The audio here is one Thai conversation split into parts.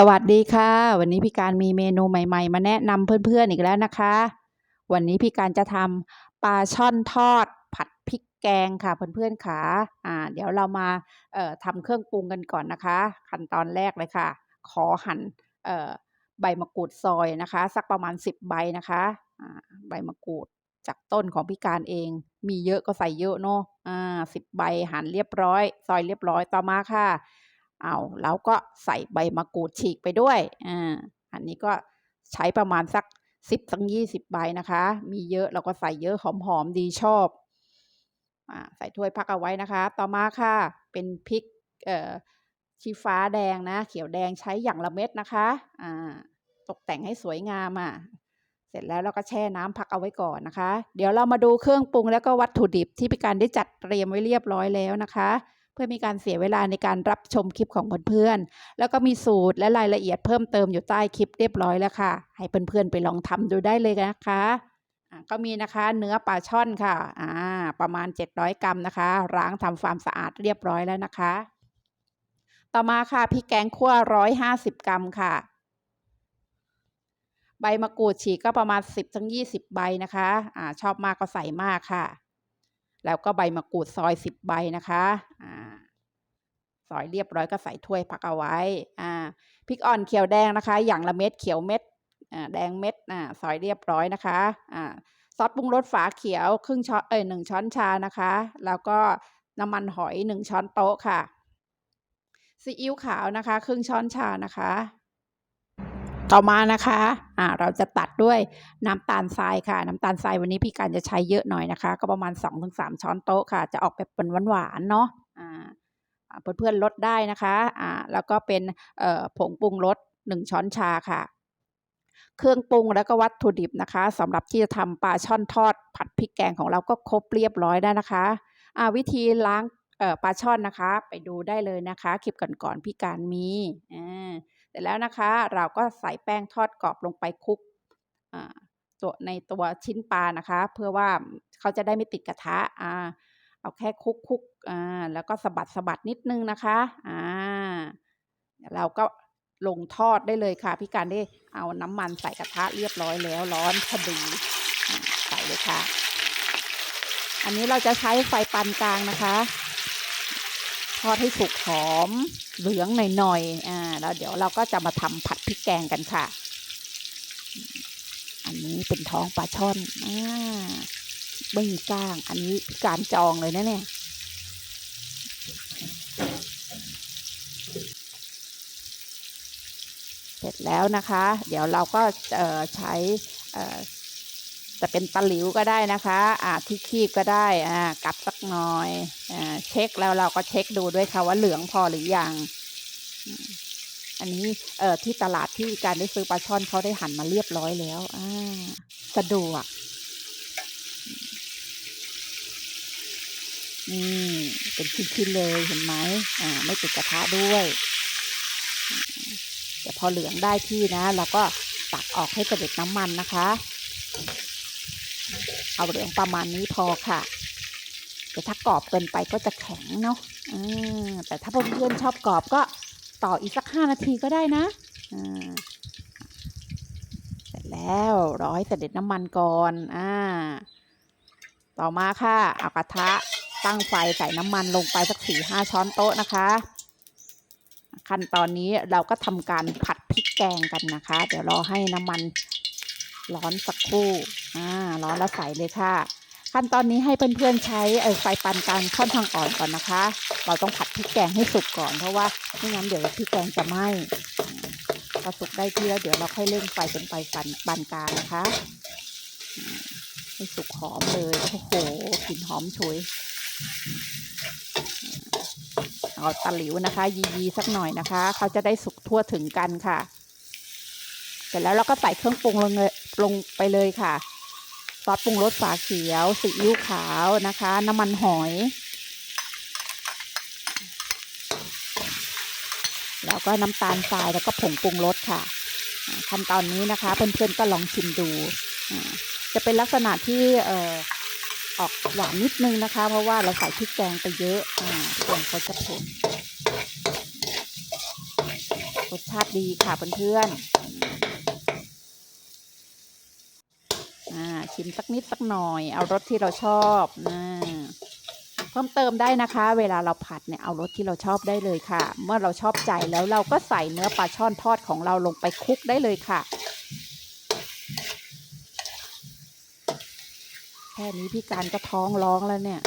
สวัสดีค่ะ วันนี้พี่การมีเมนูใหม่ๆ มาแนะนำเพื่อนๆอีกแล้วนะคะ วันนี้พี่การจะทำปลาช่อนทอด ผัดพริกแกงค่ะเพื่อนๆค่ะอ่า เดี๋ยวเรามาเอ่อทำเครื่องปรุงกันก่อนนะคะ ขั้นตอนแรกเลยค่ะ ขอหั่นเอ่อใบมะกรูดซอยนะคะ สักประมาณ 10 ใบนะคะอ่าใบมะกรูดจากต้นของพี่การเอง มีเยอะก็ใส่เยอะเนาะอ่าสิบใบหั่นเรียบร้อย ซอยเรียบร้อยต่อมาค่ะ เอาแล้วก็ใส่ใบมะกรูดฉีกไปด้วยอ่าอันนี้ก็ใช้ประมาณสักสิบถึงยี่สิบใบนะคะ มีเยอะเราก็ใส่เยอะหอมๆดีชอบอ่าใส่ถ้วยพักเอาไว้นะคะ ต่อมาค่ะ เป็นพริกเอ่อชี้ฟ้าแดงนะ เขียวแดงใช้อย่างละเม็ดนะคะอ่าตกแต่งให้สวยงามอะเสร็จแล้วเราก็แช่น้ำพักเอาไว้ก่อนนะคะ เดี๋ยวเรามาดูเครื่องปรุงแล้วก็วัตถุดิบที่พี่การได้จัดเตรียมไว้เรียบร้อยแล้วนะคะ พื่อมีการเสียเวลาในการรับชมคลิปของเพื่อนๆ แล้วก็มีสูตรและรายละเอียดเพิ่มเติมอยู่ใต้คลิปเรียบร้อยแล้วค่ะ ให้เพื่อนๆไปลองทำดูได้เลยนะคะก็มีนะคะเนื้อปลาช่อนค่ะอ่าประมาณ 700 กรัมนะคะ ล้างทำความสะอาดเรียบร้อยแล้วนะคะ ต่อมาค่ะพริกแกงคั่ว 150 กรัมค่ะ ใบมะกรูดฉีกก็ประมาณ 10ถึง20 ใบนะคะอ่าชอบมากก็ใส่มากค่ะ แล้วก็ใบมะกรูดซอย 10 ใบนะคะอ่า ซอยเรียบร้อยก็ใส่ถ้วยพักเอาไว้อ่าพริกอ่อนเขียวแดงนะคะ อย่างละเม็ดเขียวเม็ดอ่าแดงเม็ดอ่าซอยเรียบร้อยนะคะอ่าซอสปรุงรสฝาเขียวครึ่งช้อนเอ้ยหนึ่งช้อนชานะคะ แล้วก็น้ำมันหอยหนึ่งช้อนโต๊ะค่ะซีอิ๊วขาวนะคะ ครึ่งช้อนชานะคะ ต่อมานะคะอ่าเราจะตัดด้วยน้ำตาลทรายค่ะ น้ำตาลทรายวันนี้พี่การจะใช้เยอะหน่อยนะคะ ก็ประมาณ 2-3 ช้อนโต๊ะค่ะ จะออกแบบเป็นหวานๆเนาะ เพื่อนๆลดได้นะคะอ่าแล้วก็เป็นผงปรุงรส1ช้อนชาค่ะ เครื่องปรุงแล้วก็วัตถุดิบนะคะสำหรับที่จะทำปลาช่อนทอด ผัดพริกแกงของเราก็ครบเรียบร้อยแล้นะคะอ่าวิธีล้างปลาช่อนนะคะ ไปดูได้เลยนะคะ คลิปก่อนๆพี่การมีอาเสร็จแล้วนะคะ เราก็ใส่แป้งทอดกรอบลงไปคลุกอ่าตัวในตัวชิ้นปลานะคะ เพื่อว่าเขาจะได้ไม่ติดกระทะอ่าเอาแค่คลุกๆ อ่าแล้วก็สะบัดๆนิดนึงนะคะอ่าเราก็ลงทอดได้เลยค่ะ พี่การได้เอาน้ำมันใส่กระทะเรียบร้อยแล้วร้อนพอดีใส่เลยค่ะ อันนี้เราจะใช้ไฟปานกลางนะคะ ทอดให้สุกหอมเหลืองหน่อยๆอ่าแล้วเดี๋ยวเราก็จะมาทำผัดพริกแกงกันค่ะ อันนี้เป็นท้องปลาช่อนอ่าไม่มีก้าง อันนี้พี่การจองเลยนะเนี่ย เสร็จแล้วนะคะ เดี๋ยวเราก็ใช้เอ่อจะเป็นตะหลิวก็ได้นะคะอาที่คีบก็ได้อ่ากัดสักหน่อยอ่าเช็คแล้วเราก็เช็คดูด้วยค่ะว่าเหลืองพอหรือยัง อันนี้เอ่อที่ตลาดที่การได้ซื้อปลาช่อนเขาได้หั่นมาเรียบร้อยแล้วอ่าสะดวกนี่เป็นชิ้นๆเลยเห็นไหมอ่าไม่ติดกระทะด้วย เดี๋ยวพอเหลืองได้ที่นะเราก็ตักออกให้กระเด็จน้ำมันนะคะ เอาเหลืองประมาณนี้พอค่ะแต่ถ้ากรอบเกินไปก็จะแข็งเนาะแต่ถ้าเพื่อนๆชอบกรอบก็ต่ออีกสักห้านาทีก็ได้นะเสร็จแล้วรอให้เสด็จน้ำมันก่อนอ่าต่อมาค่ะเอากระทะตั้งไฟใส่น้ำมันลงไปสักสี่ห้าช้อนโต๊ะนะคะ ขั้นตอนนี้เราก็ทำการผัดพริกแกงกันนะคะ เดี๋ยวรอให้น้ำมันร้อนสักครู่อ่าร้อนแล้วใส่เลยค่ะ ขั้นตอนนี้ให้เพื่อนๆใช้ไฟปานกลางค่อนข้างอ่อนก่อนนะคะ เราต้องผัดพริกแกงให้สุกก่อนเพราะว่าไม่งั้นเดี๋ยวพริกแกงจะไหม้พอสุกได้ที่แล้วเดี๋ยวเราค่อยเร่งไฟเป็นไฟปานปานกลางนะคะให้สุกหอมเลยโอ้โหกลิ่นหอมฉุย เอาตะหลิวนะคะ ยียีสักหน่อยนะคะ เขาจะได้สุกทั่วถึงกันค่ะ เสร็จแล้วเราก็ใส่เครื่องปรุงลงเลยลงไปเลยค่ะซอสปรุงรสฝาเขียวซีอิ๊วขาวนะคะ น้ำมันหอย แล้วก็น้ำตาลทรายแล้วก็ผงปรุงรสค่ะขั้นตอนนี้นะคะเพื่อนๆก็ลองชิมดู จะเป็นลักษณะที่เออกหวานนิดนึงนะคะ เพราะว่าเราใส่พริกแกงไปเยอะอ่าแกงเขาจะเผ็ดสชาติดีค่ะเพื่อนๆอ่าชิมสักนิดสักหน่อย เอารสที่เราชอบนะเพิ่มเติมได้นะคะ เวลาเราผัดเนี่ยเอารสที่เราชอบได้เลยค่ะ เมื่อเราชอบใจแล้วเราก็ใส่เนื้อปลาช่อนทอดของเราลงไปคลุกได้เลยค่ะ ค่นี้พี่การก็ท้องร้องแล้วเนี่ย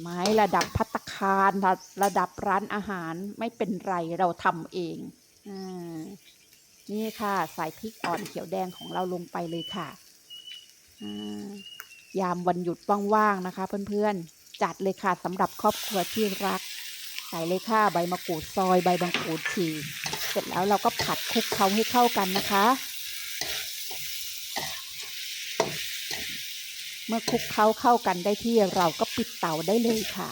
ไหมระดับพัตคารระดับร้านอาหารไม่เป็นไรเราทำเองอนี่ค่ะใส่พริกอ่อนเขียวแดงของเราลงไปเลยค่ะายามวันหยุดว่างๆนะคะ เพื่อนๆ จัดเลยค่ะสำหรับครอบครัวที่รัก ใส่เลยค่ะใบมะกรูดซอยใบมะกรูดฉีกเสร็จแล้วเราก็ผัดคลุกเคล้าให้เข้ากันนะคะ มื่อคลุกเคล้าเข้ากันได้ที่เราก็ปิดเตาได้เลยค่ะ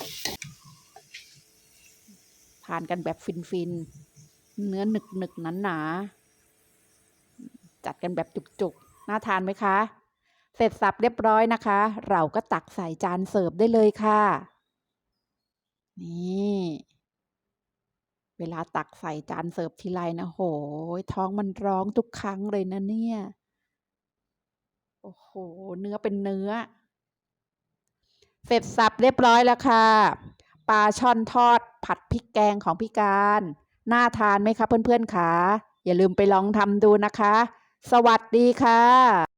ทานกันแบบฟินๆ เนื้อหนึกหนึกหนาหนาจัดกันแบบจุกๆ น่าทานไหมคะ เสร็จสับเรียบร้อยนะคะ เราก็ตักใส่จานเสิร์ฟได้เลยค่ะ นี่เวลาตักใส่จานเสิร์ฟทีไรนะโหยท้องมันร้องทุกครั้งเลยนะเนี่ย โอ้โห เนื้อเป็นเนื้อ เสร็จสับเรียบร้อยแล้วค่ะ ปลาช่อนทอดผัดพริกแกงของพี่การ น่าทานไหมคะเพื่อนๆคะอย่าลืมไปลองทำดูนะคะ สวัสดีค่ะ